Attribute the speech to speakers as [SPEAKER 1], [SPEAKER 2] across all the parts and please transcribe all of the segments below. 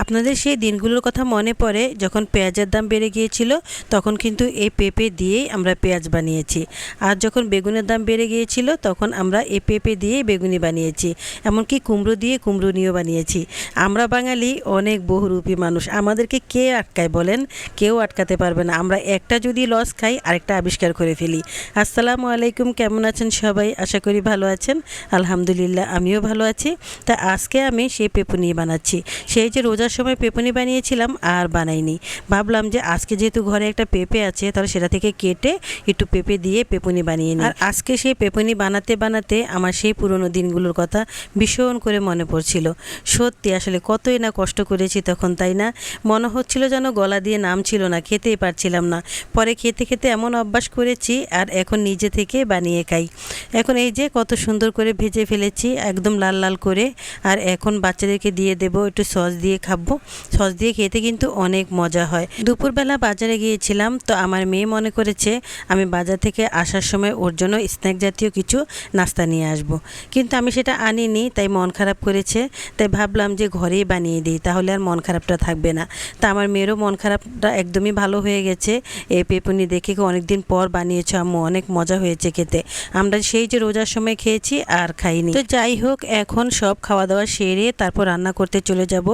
[SPEAKER 1] আপনাদের সেই দিনগুলোর কথা মনে পড়ে যখন পেঁয়াজের দাম বেড়ে গিয়েছিল, তখন কিন্তু এই পেঁপে দিয়েই আমরা পেঁয়াজ বানিয়েছি। আর যখন বেগুনের দাম বেড়ে গিয়েছিল, তখন আমরা এই পেঁপে দিয়েই বেগুনি বানিয়েছি। এমনকি কুমড়ো দিয়ে কুমড়ো নিয়েও বানিয়েছি। আমরা বাঙালি অনেক বহুরূপী মানুষ। আমাদেরকে কে আটকায় বলেন? কেউ আটকাতে পারবে না। আমরা একটা যদি লস খাই, আরেকটা আবিষ্কার করে ফেলি। আসসালামু আলাইকুম, কেমন আছেন সবাই? আশা করি ভালো আছেন। আলহামদুলিল্লাহ, আমিও ভালো আছি। তা আজকে আমি সেই পেঁপু নিয়ে বানাচ্ছি। সেই যে রোজার সময় পেপুনি বানিয়েছিলাম আর বানাইনি। ভাবলাম যে আজকে যেহেতু ঘরে একটা পেঁপে আছে, তাহলে সেটা থেকে কেটে একটু পেঁপে দিয়ে পেপুনি বানিয়ে নিই। আর আজকে সেই পেপুনি বানাতে বানাতে আমার সেই পুরনো দিনগুলোর কথা ভীষণ করে মনে পড়ছিল। সত্যি আসলে কতই না কষ্ট করেছি তখন, তাই না? মনে হচ্ছিল যেন গলা দিয়ে নাম ছিল না, খেতেই পারছিলাম না। পরে খেতে খেতে এমন অভ্যাস করেছি আর এখন নিজে থেকে বানিয়ে খাই। এখন এই যে কত সুন্দর করে ভেজে ফেলেছি, একদম লাল লাল করে। আর এখন বাচ্চাদেরকে দিয়ে দেবো একটু সস দিয়ে খাব সস দিয়ে খেতে কিন্তু অনেক মজা হয়। দুপুরবেলা বাজারে গিয়েছিলাম তো আমার মেয়ে মনে করেছে আমি বাজার থেকে আসার সময় ওর জন্য স্ন্যাক জাতীয় কিছু নাস্তা নিয়ে আসব। কিন্তু আমি সেটা আনিনি, তাই মন খারাপ করেছে। তাই ভাবলাম যে ঘরেই বানিয়ে দিই, তাহলে আর মন খারাপটা থাকবে না। তা আমার মেয়েরও মন খারাপটা একদমই ভালো হয়ে গেছে। এই পেপুনি দেখে অনেকদিন পর বানিয়েছো, আম্মু, অনেক মজা হয়েছে খেতে। আমরা সেই যে রোজার সময় খেয়েছি আর খাইনি। তো যাই হোক, এখন সব খাওয়া দাওয়া সেরে তারপর রান্না করতে চলে যাব।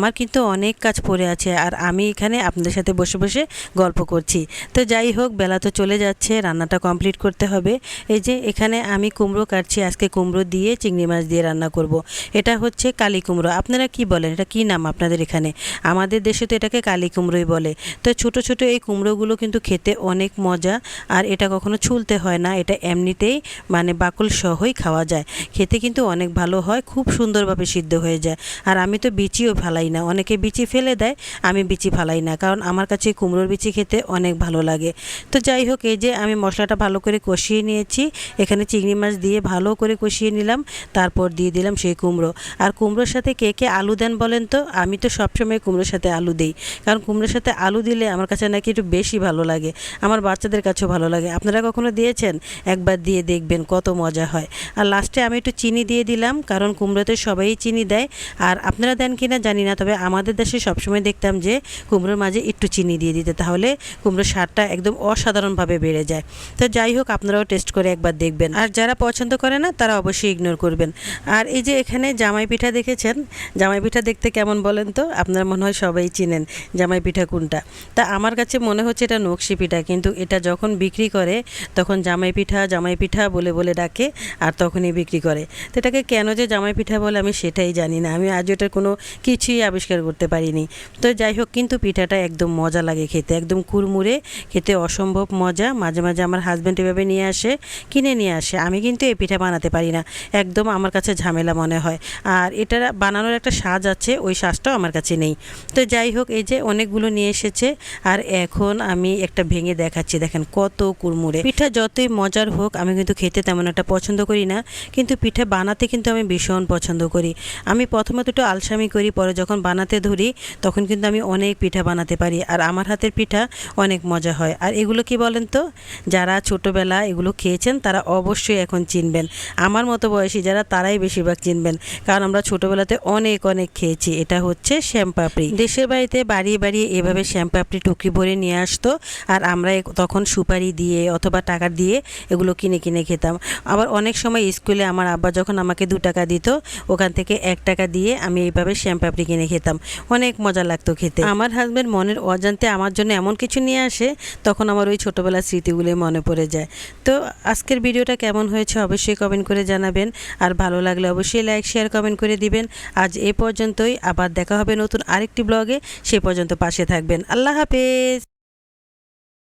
[SPEAKER 1] আমার কিন্তু অনেক কাজ পড়ে আছে আর আমি এখানে আপনাদের সাথে বসে বসে গল্প করছি। তো যাই হোক, বেলা তো চলে যাচ্ছে, রান্নাটা কমপ্লিট করতে হবে। এই যে এখানে আমি কুমড়ো কাটছি, আজকে কুমড়ো দিয়ে চিংড়ি মাছ দিয়ে রান্না করব। এটা হচ্ছে কালী কুমড়ো। আপনারা কি বলেন? এটা কি নাম আপনাদের এখানে? আমাদের দেশে তো এটাকে কালী কুমড়োই বলে। তো ছোট ছোট এই কুমড়োগুলো কিন্তু খেতে অনেক মজা আর এটা কখনো ছুলতে হয় না। এটা এমনিতেই মানে বাকল সহই খাওয়া যায়। খেতে কিন্তু অনেক ভালো হয়, খুব সুন্দরভাবে সিদ্ধ হয়ে যায়। আর আমি তো বিচিও ফালাই না, অনেকে বিচি ফেলে দেয়, আমি বিচি ফালাই না, কারণ আমার কাছে কুমড়োর বিচি খেতে অনেক ভালো লাগে। তো যাই হোক, এই যে আমি মশলাটা ভালো করে কষিয়ে নিয়েছি, এখানে চিংড়ি মাছ দিয়ে ভালো করে কষিয়ে নিলাম, তারপর দিয়ে দিলাম সেই কুমড়ো। আর কুমড়োর সাথে কে কে আলু দেন বলেন তো, আমি তো সবসময় কুমড়োর সাথে আলু দিই, কারণ কুমড়োর সাথে আলু দিলে আমার কাছে নাকি একটু বেশি ভালো লাগে, আমার বাচ্চাদের কাছেও ভালো লাগে। আপনারা কখনো দিয়েছেন? একবার দিয়ে দেখবেন কত মজা হয়। আর লাস্টে আমি একটু চিনি দিয়ে দিলাম, কারণ কুমড়োতে সবাই চিনি দেয়, আর আপনারা দেন কি না জানি না। তবে আমাদের দেশে সবসময় দেখতাম যে কুমড়োর মাঝে একটু চিনি দিয়ে দিতে, তাহলে কুমড়োর স্বাদটা একদম অসাধারণভাবে বেড়ে যায়। তো যাই হোক, আপনারাও টেস্ট করে একবার দেখবেন। আর যারা পছন্দ করে না, তারা অবশ্যই ইগনোর করবেন। আর এই যে এখানে জামাই পিঠা দেখেছেন? জামাই পিঠা দেখতে কেমন বলেন তো? আপনার মনে হয় সবাই চিনেন জামাই পিঠা কোনটা? তা আমার কাছে মনে হচ্ছে এটা নকশি পিঠা, কিন্তু এটা যখন বিক্রি করে, তখন জামাই পিঠা জামাই পিঠা বলে বলে ডাকে আর তখনই বিক্রি করে। তো এটাকে কেন যে জামাই পিঠা বলে আমি সেটাই জানি না। আমি আজ ওটার কোনো কিছুই আবিষ্কার করতে পারিনি। তো যাই হোক, কিন্তু পিঠাটা একদম মজা লাগে খেতে। একদম কুড়মুড়ে খেতে অসম্ভব মজা। মাঝে মাঝে আমার হাজব্যান্ড এভাবে নিয়ে আসে, কিনে নিয়ে আসে। আমি কিন্তু এই পিঠা বানাতে পারি না। একদম আমার কাছে ঝামেলা মনে হয়। আর এটা বানানোর একটা সাজ আছে, ওই সাজটাও আমার কাছে নেই। তো যাই হোক, এই যে অনেকগুলো নিয়ে এসেছে। আর এখন আমি একটা ভেঙে দেখাচ্ছি। দেখেন কত কুড়মুড়ে। পিঠা যতই মজার হোক, আমি কিন্তু খেতে তেমন একটা পছন্দ করি না। কিন্তু পিঠা বানাতে কিন্তু আমি ভীষণ পছন্দ করি। আমি প্রথমত একটু আলসামি করি, পরে যখন বানাতে ধরি, তখন কিন্তু আমি অনেক পিঠা বানাতে পারি। আর আমার হাতের পিঠা অনেক মজা হয়। আর এগুলো কি বলেন তো? যারা ছোটোবেলা এগুলো খেয়েছেন, তারা অবশ্যই এখন চিনবেন। আমার মতো বয়সী যারা, তারাই বেশিরভাগ চিনবেন। কারণ আমরা ছোটোবেলাতে অনেক অনেক খেয়েছি। এটা হচ্ছে শ্যামপাপড়ি। দেশের বাড়িতে বাড়িয়ে বাড়িয়ে এভাবে শ্যামপাপড়ি টুকরি ভরে নিয়ে আসতো। আর আমরা তখন সুপারি দিয়ে অথবা টাকা দিয়ে এগুলো কিনে কিনে খেতাম। আবার অনেক সময় স্কুলে আমার আব্বা যখন আমাকে দু টাকা দিত, ওখান থেকে এক টাকা দিয়ে আমি এইভাবে শ্যামপাপড়ি কিনে খেতাম। অনেক মজা লাগতো খেতে। আমার হাজব্যান্ড মনের অজান্তে আমার জন্য এমন কিছু নিয়ে আসে, তখন আমার ওই ছোটোবেলার স্মৃতিগুলোই মনে পড়ে যায়। তো আজকের ভিডিওটা কেমন হয়েছে অবশ্যই কমেন্ট করে জানাবেন। আর ভালো লাগলে অবশ্যই লাইক শেয়ার কমেন্ট করে দিবেন। আজ এ পর্যন্তই, আবার দেখা হবে নতুন আরেকটি ব্লগে সে পর্যন্ত পাশে থাকবেন। আল্লাহ হাফেজ!